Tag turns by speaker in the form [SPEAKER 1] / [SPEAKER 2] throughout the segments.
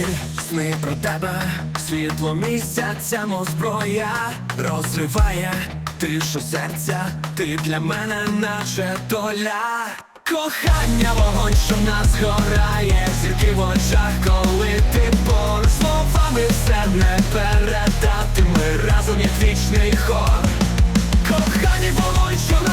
[SPEAKER 1] ночі, сни про тебе, світло місяця, мов зброя розриває тишу серця, ти для мене наче доля. Кохання, вогонь, що нас горає, зірки в очах, коли ти поруч словами все не передати, ми разом як вічний хор. Кохання, вогонь, що нас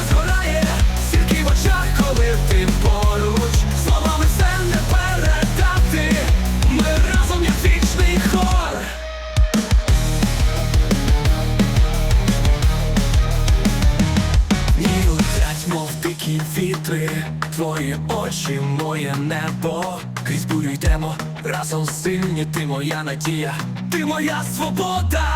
[SPEAKER 1] дикі вітри, твої очі, моє небо, крізь бурю йдемо, разом сильні, ти моя надія, ти моя свобода,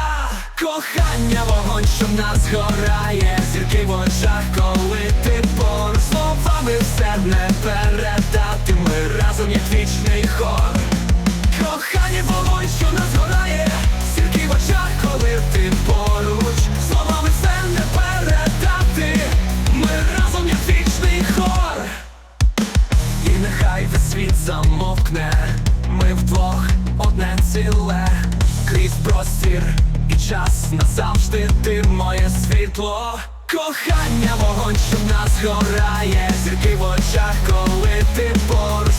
[SPEAKER 1] кохання, вогонь, що нас горає, зірки в очах, коли ти поруч, словами все не передати, ми разом як вічний замовкне, ми вдвох одне ціле, крізь простір і час назавжди ти моє світло. Кохання, вогонь, що нас горає, зірки в очах, коли ти поруч,